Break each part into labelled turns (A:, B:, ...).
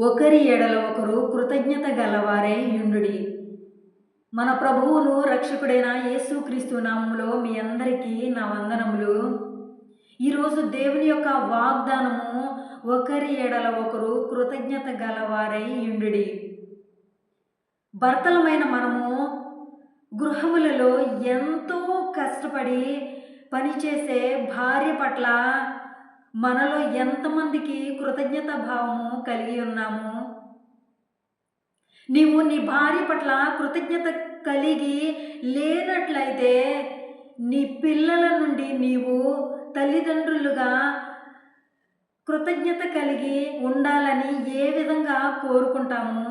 A: ఒకరి ఎడల ఒకరు కృతజ్ఞత గలవారే యుండుడి. మన ప్రభువును రక్షకుడైన యేసుక్రీస్తు నామములో మీ అందరికీ నా వందనములు. ఈరోజు దేవుని యొక్క వాగ్దానము ఒకరి ఎడల ఒకరు కృతజ్ఞత గలవారై యుండుడి. భర్తలమైన మనము గృహములలో ఎంతో కష్టపడి పనిచేసే భార్య పట్ల మనలో ఎంతమందికి కృతజ్ఞత భావము కలిగి ఉన్నాము? నీవు నీ భార్య పట్ల కృతజ్ఞత కలిగి లేనట్లయితే నీ పిల్లల నుండి నీవు తల్లిదండ్రులుగా కృతజ్ఞత కలిగి ఉండాలని ఏ విధంగా కోరుకుంటాము?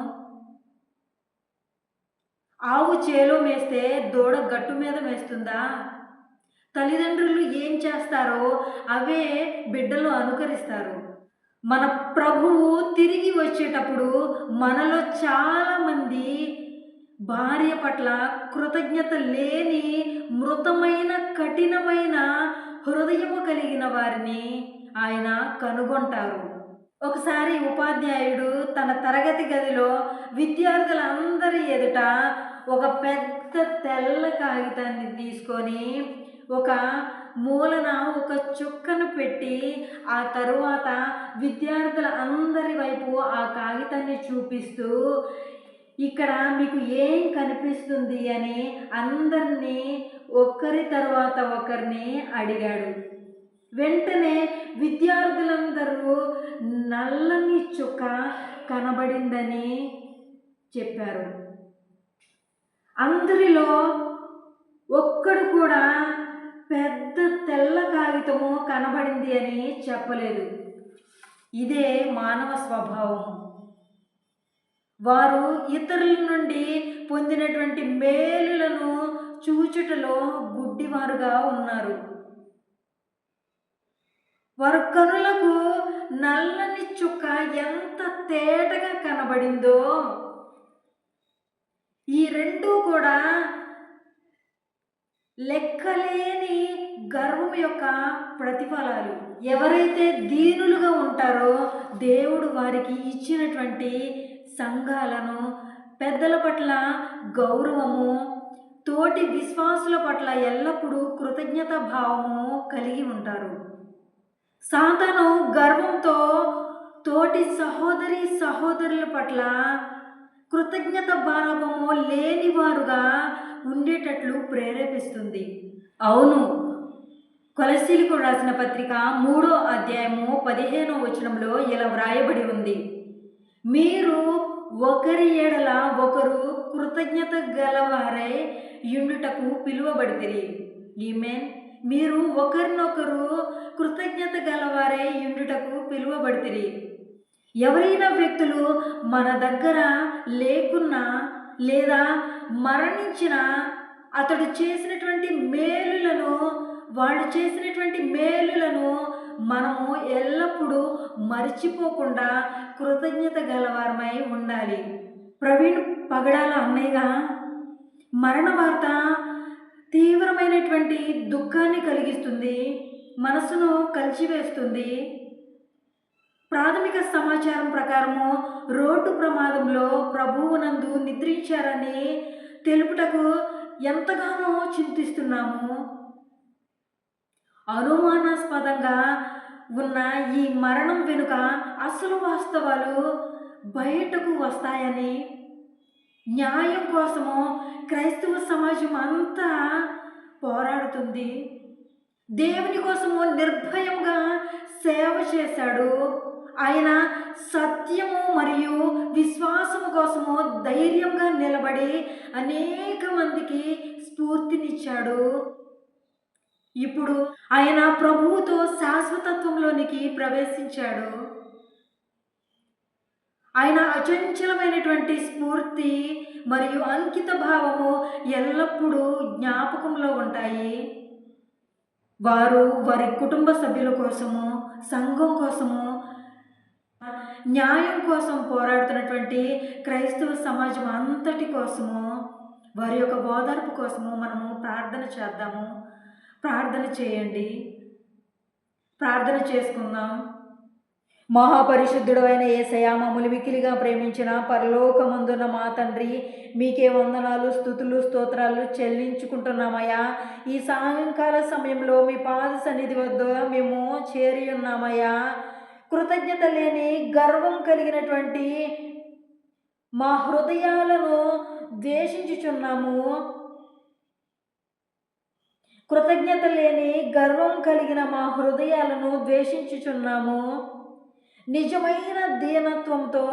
A: ఆవు చేలో మేస్తే దూడ గట్టు మీద మేస్తుందా? తల్లిదండ్రులు ఏం చేస్తారో అవే బిడ్డలు అనుకరిస్తారు. మన ప్రభువు తిరిగి వచ్చేటప్పుడు మనలో చాలామంది భార్య పట్ల కృతజ్ఞత లేని మృతమైన కఠినమైన హృదయము కలిగిన వారిని ఆయన కనుగొంటారు. ఒకసారి ఉపాధ్యాయుడు తన తరగతి గదిలో విద్యార్థులందరి ఎదుట ఒక పెద్ద తెల్ల కాగితాన్ని తీసుకొని ఒక మూలన ఒక చుక్కను పెట్టి ఆ తరువాత విద్యార్థుల అందరి వైపు ఆ కాగితాన్ని చూపిస్తూ ఇక్కడ మీకు ఏం కనిపిస్తుంది? అని అందరినీ ఒకరి తర్వాత ఒకరిని అడిగాడు. వెంటనే విద్యార్థులందరూ నల్లని చుక్క కనబడిందని చెప్పారు. అందరిలో ఒక్కడు కూడా పెద్ద తెల్ల కాగితము కనబడింది అని చెప్పలేదు. ఇదే మానవ స్వభావం. వారు ఇతరుల నుండి పొందినటువంటి మేలులను చూచుటలో గుడ్డివారుగా ఉన్నారు. వారు కనులకు నల్లని చుక్క ఎంత తేటగా కనబడిందో ఈ రెండూ కూడా లెక్కలేని గర్వం యొక్క ప్రతిఫలాలు. ఎవరైతే దీనులుగా ఉంటారో దేవుడు వారికి ఇచ్చినటువంటి సంఘాలను పెద్దల పట్ల గౌరవము తోటి విశ్వాసుల పట్ల ఎల్లప్పుడూ కృతజ్ఞత భావము కలిగి ఉంటారు. సాతను గర్వంతో తోటి సహోదరి సహోదరుల పట్ల కృతజ్ఞత భావము లేనివారుగా ఉండేటట్లు ప్రేరేపిస్తుంది. అవును కొలసీలకు రాసిన పత్రిక మూడో అధ్యాయము పదిహేనో వచనంలో ఇలా వ్రాయబడి ఉంది. మీరు ఒకరి ఏడల ఒకరు కృతజ్ఞత గలవారై యుండుటకు పిలువబడితిరి. ఈమెన్ మీరు ఒకరినొకరు కృతజ్ఞత గలవారై యుండుటకు పిలువబడితిరి. ఎవరైనా వ్యక్తులు మన దగ్గర లేకున్నా లేదా మరణించిన అతడు చేసినటువంటి మేలులను వాళ్ళు చేసినటువంటి మేలులను మనము ఎల్లప్పుడూ మర్చిపోకుండా కృతజ్ఞత గలవారమై ఉండాలి. ప్రవీణ్ పగడాల అన్నయ్యగా మరణ వార్త తీవ్రమైనటువంటి దుఃఖాన్ని కలిగిస్తుంది మనసును కలిచివేస్తుంది. ప్రాథమిక సమాచారం ప్రకారము రోడ్డు ప్రమాదంలో ప్రభువునందు నిద్రించారని తెలుపుటకు ఎంతగానో చింతిస్తున్నాము. అనుమానాస్పదంగా ఉన్న ఈ మరణం వెనుక అసలు వాస్తవాలు బయటకు వస్తాయని న్యాయం కోసము క్రైస్తవ సమాజం అంతా పోరాడుతుంది. దేవుని కోసము నిర్భయంగా సేవ చేశాడు. ఆయన సత్యము మరియు విశ్వాసము కోసము ధైర్యంగా నిలబడి అనేక మందికి స్ఫూర్తినిచ్చాడు. ఇప్పుడు ఆయన ప్రభువుతో శాశ్వతత్వంలోనికి ప్రవేశించాడు. ఆయన అచంచలమైనటువంటి స్ఫూర్తి మరియు అంకిత భావము ఎల్లప్పుడూ జ్ఞాపకంలో ఉంటాయి. వారు వారి కుటుంబ సభ్యుల కోసము సంఘం కోసము న్యాయం కోసం పోరాడుతున్నటువంటి క్రైస్తవ సమాజం అంతటి కోసము వారి యొక్క ఓదార్పు కోసము మనము ప్రార్థన చేద్దాము. ప్రార్థన చేయండి. ప్రార్థన చేసుకుందాం. మహాపరిశుద్ధుడు అయిన ఏసయ మమ్మల్ని మికిలిగా ప్రేమించిన పరలోకమందున్న మా తండ్రి మీకే వందనాలు స్థుతులు స్తోత్రాలు చెల్లించుకుంటున్నామయ్యా. ఈ సాయంకాల సమయంలో మీ పాద సన్నిధి వద్ద మేము చేరి ఉన్నామయ్యా. కృతజ్ఞత లేని గర్వం కలిగినటువంటి మా హృదయాలను ద్వేషించుచున్నాము. కృతజ్ఞత లేని గర్వం కలిగిన మా హృదయాలను ద్వేషించుచున్నాము. నిజమైన దీనత్వంతో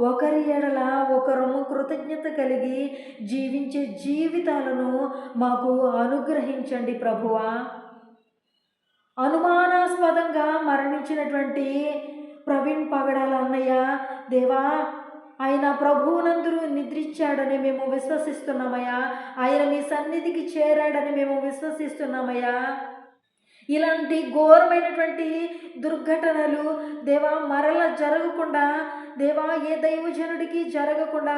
A: ఒకరి ఎడల ఒకరము కృతజ్ఞత కలిగి జీవించే జీవితాలను మాకు అనుగ్రహించండి ప్రభువా. అనుమానాస్పదంగా మరణించినటువంటి ప్రవీణ్ పగడాల అన్నయ్య దేవా ఆయన ప్రభువునందురు నిద్రించాడని మేము విశ్వసిస్తున్నామయ్యా. ఆయన మీ సన్నిధికి చేరాడని మేము విశ్వసిస్తున్నామయ్యా. ఇలాంటి ఘోరమైనటువంటి దుర్ఘటనలు దేవా మరల జరగకుండా దేవా ఏ దైవజనుడికి జరగకుండా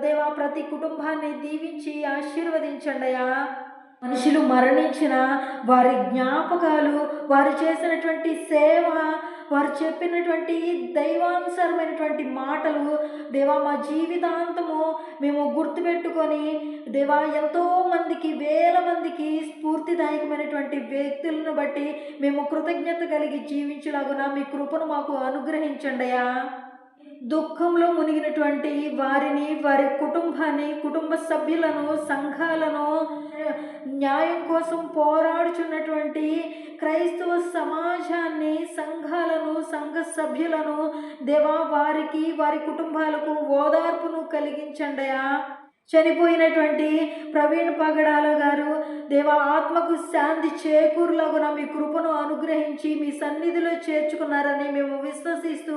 A: దేవా ప్రతి కుటుంబాన్ని దీవించి ఆశీర్వదించండియా మనుషులు మరణించిన వారి జ్ఞాపకాలు వారు చేసినటువంటి సేవ వారు చెప్పినటువంటి దైవానుసారమైనటువంటి మాటలు దేవా మా జీవితాంతము మేము గుర్తుపెట్టుకొని దేవా ఎంతో మందికి వేల మందికి స్ఫూర్తిదాయకమైనటువంటి వ్యక్తులను బట్టి మేము కృతజ్ఞత కలిగి జీవించలాగున మీ కృపను మాకు అనుగ్రహించండియా దుఃఖంలో మునిగినటువంటి వారిని వారి కుటుంబాన్ని కుటుంబ సభ్యులను సంఘాలను న్యాయం కోసం పోరాడుచున్నటువంటి క్రైస్తవ సమాజాన్ని సంఘాలను సంఘ సభ్యులను దేవా వారికి వారి కుటుంబాలకు ఓదార్పును కలిగించండియా? చనిపోయినటువంటి ప్రవీణ్ పగడాల గారు దేవా ఆత్మకు శాంతి చేకూరులాగున మీ కృపను అనుగ్రహించి మీ సన్నిధిలో చేర్చుకున్నారని మేము విశ్వసిస్తూ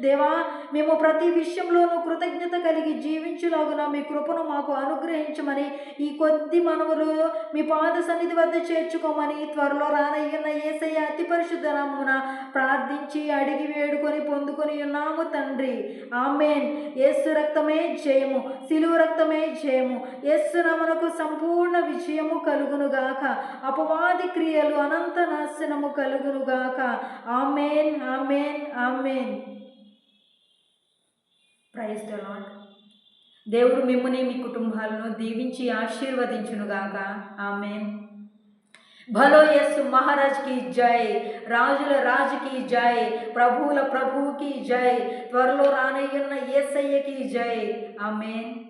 A: దేవా మేము ప్రతి విషయంలోనూ కృతజ్ఞత కలిగి జీవించులాగున మీ కృపను మాకు అనుగ్రహించమని ఈ కొద్ది మనవులు మీ పాద సన్నిధి వద్ద చేర్చుకోమని త్వరలో రానయ్యున్న ఏసయ్య అతి పరిశుద్ధ నామున ప్రార్థించి అడిగి వేడుకొని పొందుకొని ఉన్నాము తండ్రి. ఆమెన్. యేసు రక్తమే జయము. సిలువు రక్తమే జయము యస్సునమునకు సంపూర్ణ విజయము కలుగునుగాక. అపవాది క్రియలు అనంత నాశనము కలుగునుగాక. Amen amen amen. Praise the Lord దేవుడు మిమ్మల్ని మీ కుటుంబాలను దీవించి ఆశీర్వదించునుగాక. ఆమెన్. భలో యస్సు మహారాజ్కి జై. రాజుల రాజుకి జై. ప్రభువుల ప్రభువుకి జై. త్వరలో రానయ్యున్న ఏసయ్యకి జై. ఆమెన్.